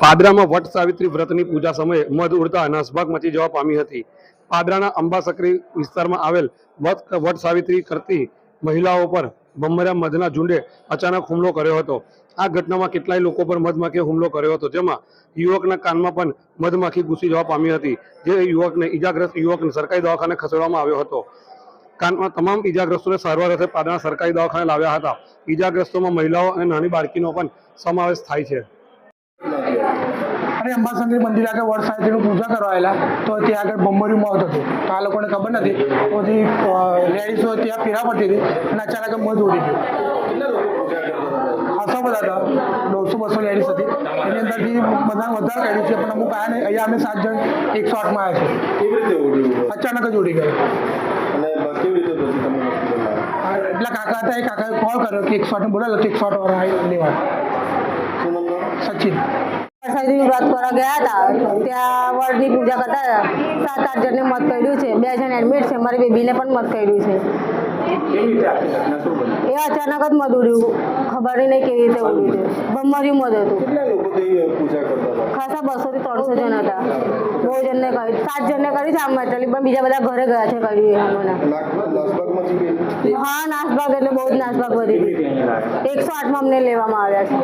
પાદરામાં વટ સાવિત્રી વ્રતની પૂજા સમયે મધ ઉડતા નાસભાગ મચી જવા પામી હતી. પાદરાના અંબાસકરી વિસ્તારમાં આવેલ વટ વટ સાવિત્રી કરતી મહિલાઓ પર બમર્યા મધના ઝુંડે અચાનક હુમલો કર્યો હતો. આ ઘટનામાં કેટલાય લોકો પર મધમાખીએ હુમલો કર્યો હતો, જેમાં યુવકના કાનમાં પણ મધમાખી ઘૂસી જવા પામી હતી, જે યુવકને ઈજાગ્રસ્ત યુવકને સરકારી દવાખાને ખસેડવામાં આવ્યો હતો. કાનમાં તમામ ઈજાગ્રસ્તોને સારવાર અર્થે પાદરા સરકારી દવાખાને લાવ્યા હતા. ઈજાગ્રસ્તોમાં મહિલાઓ અને નાની બાળકીનો પણ સમાવેશ થાય છે. અને અંબાશંકરી મંદિર આગળ સાહિત્યનું પૂજા કરવા આવેલા તો ત્યાં આગળ બમ્બરિયું મોત હતું. તો આ લોકોને ખબર નથી. તો બધી લેડીઝો ત્યાં ફેરા પડતી હતી અને અચાનક મધ ઉડી ગયું. ખાસા બધા હતા. દોઢસો બસો લેડીઝ હતી. એની અંદરથી બધા વધારે કાઢ્યું છે પણ અમુક આયા ને અહીંયા અમે સાત જણ એકસો આઠમાં આવ્યા છે અચાનક જ ઉડી ગયું. એટલા કાકા હતા એ કાકાએ કોલ કર્યો કે એકસો આઠને બોલાવ્યો તો એકસો આઠ વાળા આવી લેવા? સચિન. વરસાદી વ્રત કરવા ગયા હતા. ત્યાં વડની પૂજા કરતા સાત આઠ જણને મત કર્યું છે. બે જણ એડમિટ છે. મારી બેબીને પણ મત કર્યું છે. એ અચાનક જ મધુર્યું ખબર નહીં કેવી રીતે ઉડ્યું છે. બમર્યું મત હતું. ખાસા બસો થી ત્રણસો જણ હતા. બહુ જણને કર્યું સાત જણને કર્યું છે આમ મેટલી પણ બીજા બધા ઘરે ગયા છે કર્યું એ હા નાસભાગ એટલે બહુ જ નાસભાગ વધી એકસો આઠમાં અમને લેવામાં આવ્યા છે.